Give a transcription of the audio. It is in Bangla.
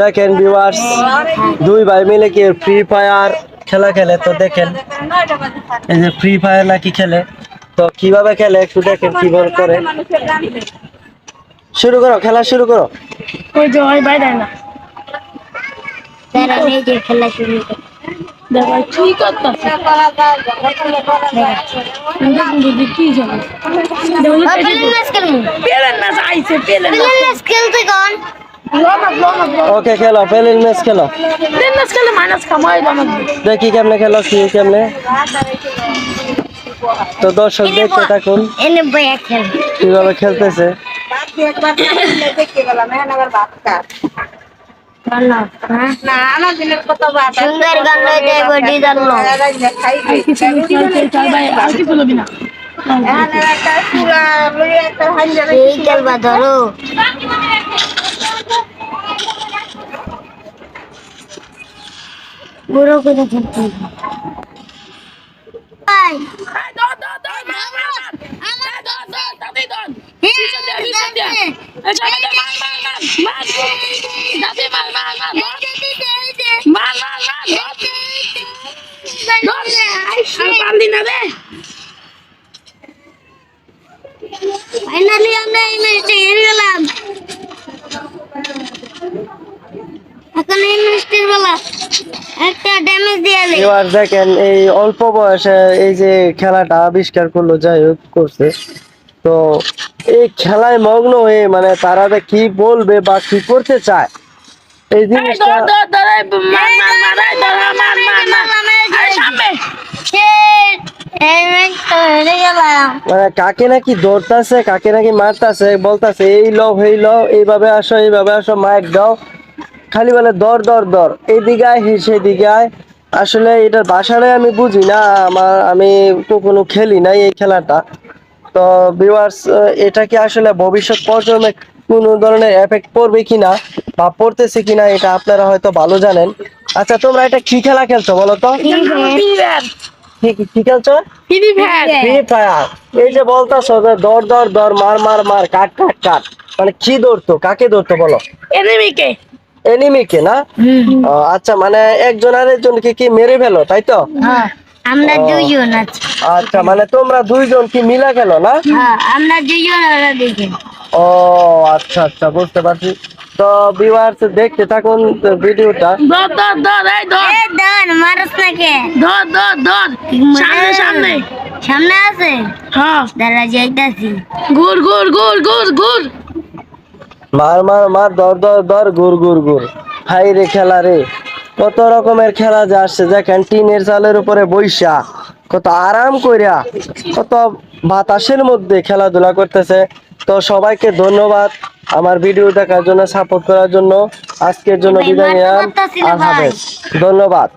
দেখেন ভিউয়ার্স দুই ভাই মিলে কি ফ্রি ফায়ার খেলা খেলে? তো দেখেন এই যে ফ্রি ফায়ার নাকি খেলে? তো কীভাবে খেলে? একটু দেখেন কীভাবে করে। শুরু করো খেলা শুরু করো। ওই যে ওই বাইরে না। তারা খেলা শুরু করে। দেখো কি করতেছে? দেখি কি জানো পেলেন না আইছে পেলেন পেলেন খেলতে কোন ওকে খেলো। পেলিন ম্যাচ খেলো। পেলেন ম্যাচ খেলে মাইনাস কামাই বানাবো দেখি কেমনে খেলো কি কেমনে? তো দর্শক দেখতে থাকুন। এনে বয়া খেল। কীভাবে খেলতেছে? সুন্দর পারলি না দে ফাইনালি আমরা এই ম্যাচটা হেরে গেলাম। এবার দেখেন এই অল্প বয়সে এই যে খেলাটা আবিষ্কার করল যাই হোক করছে তো এই খেলায় মগ্ন হয়ে মানে তারা কি বলবে বা কি করতে চায় এই জিনিসটা মানে কাকে নাকি ধরতাছে কাকে নাকি মারতাছে বলতাছে এই লও এই লও এইভাবে আসো এইভাবে আসো মাইক দাও খালি বলে দর দর দর এইদিকে আয় সেদিকে আয় আসলে এটার বাসারে আমি বুঝি না আমার আমি কখনো খেলি নাই এই খেলাটা। তো ভিউয়ার্স এটা কি আসলে ভবিষ্যৎ প্রজন্মে কোনো ধরনের এফেক্ট পড়বে কিনা বা পড়তেছে কিনা এটা আপনারা হয়তো ভালো জানেন। আচ্ছা তোমরা এটা কি খেলা খেলছো বলো তো? কি খেলছো? Free Fire. এই যে বলতাছো যে দর দর দর মার মার মার কাট কাট কাট। মানে কি ধরতো কাকে ধরতো বলো? এনিমিকে এনিমিকে না? আচ্ছা মানে একজন আর একজনকে কি মেরে ফেলো তাই তো? হ্যাঁ। আমরা আছি। আচ্ছা মানে তোমরা দুইজন কি মিলা খেলো না? হ্যাঁ আমরা ওরা দুজন ও আচ্ছা আচ্ছা বুঝতে পারছি। তো ভিউয়ার্স দেখতে থাকুন ভিডিওটা। ধর ধর ধর এই ধর। এ দন মারস না কে? ধর ধর ধর। সামনে সামনে। সামনে আছে? হ্যাঁ। দাঁড়া যাইতাছি। ঘুর ঘুর ঘুর ঘুর ঘুর। মার মার মার দর দর দর গুর গুর গুর হাই রে খেলা রে কত রকমের খেলা যে আসছে। দেখেন টিনের চালের উপরে বৈশা কত আরাম কইরা কত বাতাসের মধ্যে খেলাধুলা করতেছে। তো সবাইকে ধন্যবাদ আমার ভিডিও দেখার জন্য সাপোর্ট করার জন্য। আজকের জন্য বিদায় নিলাম। ধন্যবাদ।